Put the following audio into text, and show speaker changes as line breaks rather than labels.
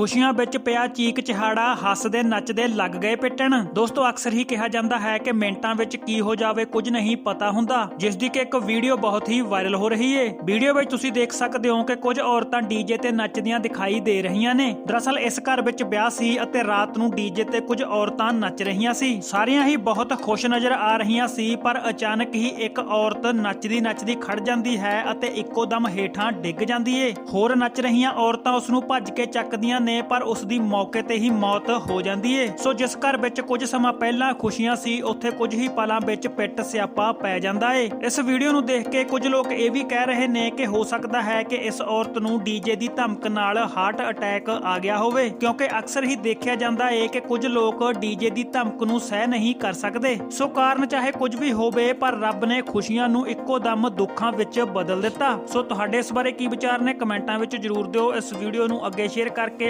ਖੁਸ਼ੀਆਂ ਵਿੱਚ ਪਿਆ ਚੀਕ ਚਿਹਾੜਾ, ਹੱਸਦੇ, ਨੱਚਦੇ, ਲੱਗ ਗਏ ਪਿੱਟਣ। ਦੋਸਤੋ, ਅਕਸਰ ਹੀ ਕਿਹਾ ਜਾਂਦਾ ਹੈ ਕਿ ਮਿੰਟਾਂ ਵਿੱਚ ਕੀ ਹੋ ਜਾਵੇ ਕੁਝ ਨਹੀਂ ਪਤਾ ਹੁੰਦਾ, ਜਿਸ ਦੀ ਕਿ ਇੱਕ ਵੀਡੀਓ ਬਹੁਤ ਹੀ ਵਾਇਰਲ ਹੋ ਰਹੀ ਏ। ਵੀਡੀਓ ਵਿੱਚ ਤੁਸੀਂ ਦੇਖ ਸਕਦੇ ਹੋ ਕਿ ਕੁਝ ਔਰਤਾਂ ਡੀਜੇ ਤੇ ਨੱਚਦੀਆਂ ਦਿਖਾਈ ਦੇ ਰਹੀਆਂ ਨੇ। ਦਰਅਸਲ, ਇਸ ਘਰ ਵਿੱਚ ਵਿਆਹ ਸੀ ਅਤੇ ਰਾਤ ਨੂੰ ਡੀਜੇ ਤੇ ਕੁਝ ਔਰਤਾਂ ਨੱਚ ਰਹੀਆਂ ਸੀ। ਸਾਰੀਆਂ ਹੀ ਬਹੁਤ ਖੁਸ਼ ਨਜ਼ਰ ਆ ਰਹੀਆਂ ਸੀ, ਪਰ ਅਚਾਨਕ ਹੀ ਇੱਕ ਔਰਤ ਨੱਚਦੀ ਨੱਚਦੀ ਖੜ ਜਾਂਦੀ ਹੈ ਅਤੇ ਇੱਕੋ ਦਮ ਹੇਠਾਂ ਡਿੱਗ ਜਾਂਦੀ ਏ। ਹੋਰ ਨੱਚ ਰਹੀਆਂ ਔਰਤਾਂ ਉਸ ਨੂੰ ਭੱਜ ਕੇ ਚੱਕਦੀਆਂ ਨੇ, ਪਰ ਉਸ ਦੀ ਮੌਕੇ ਤੇ ਹੀ ਮੌਤ ਹੋ ਜਾਂਦੀ ਏ। ਸੋ ਜਿਸ ਘਰ ਵਿੱਚ ਕੁਝ ਸਮਾਂ ਪਹਿਲਾਂ ਖੁਸ਼ੀਆਂ ਸੀ, ਉੱਥੇ ਕੁਝ ਹੀ ਪਲਾਂ ਵਿੱਚ ਪਿੱਟ ਸਿਆਪਾ ਪੈ ਜਾਂਦਾ ਏ। ਇਸ ਵੀਡੀਓ ਨੂੰ ਦੇਖ ਕੇ ਕੁਝ ਲੋਕ ਇਹ ਵੀ ਕਹਿ ਰਹੇ ਨੇ ਕਿ ਹੋ ਸਕਦਾ ਹੈ ਕਿ ਇਸ ਔਰਤ ਨੂੰ ਡੀਜੇ ਦੀ ਧਮਕ ਨਾਲ ਹਾਰਟ ਅਟੈਕ ਆ ਗਿਆ ਹੋਵੇ, ਕਿਉਂਕਿ ਅਕਸਰ ਹੀ ਦੇਖਿਆ ਜਾਂਦਾ ਏ ਕਿ ਕੁਝ ਲੋਕ ਡੀਜੇ ਦੀ ਧਮਕ ਨੂੰ ਸਹਿ ਨਹੀਂ ਕਰ ਸਕਦੇ। ਸੋ ਕਾਰਨ ਚਾਹੇ ਕੁਝ ਵੀ ਹੋਵੇ, ਪਰ ਰੱਬ ਨੇ ਖੁਸ਼ੀਆਂ ਨੂੰ ਇੱਕੋ ਦਮ ਦੁੱਖਾਂ ਵਿੱਚ ਬਦਲ ਦਿੱਤਾ। ਸੋ ਤੁਹਾਡੇ ਇਸ ਬਾਰੇ ਕੀ ਵਿਚਾਰ ਨੇ, ਕਮੈਂਟਾਂ ਵਿੱਚ ਜਰੂਰ ਦਿਓ। ਇਸ ਵੀਡੀਓ ਨੂੰ ਅੱਗੇ ਸ਼ੇਅਰ ਕਰਕੇ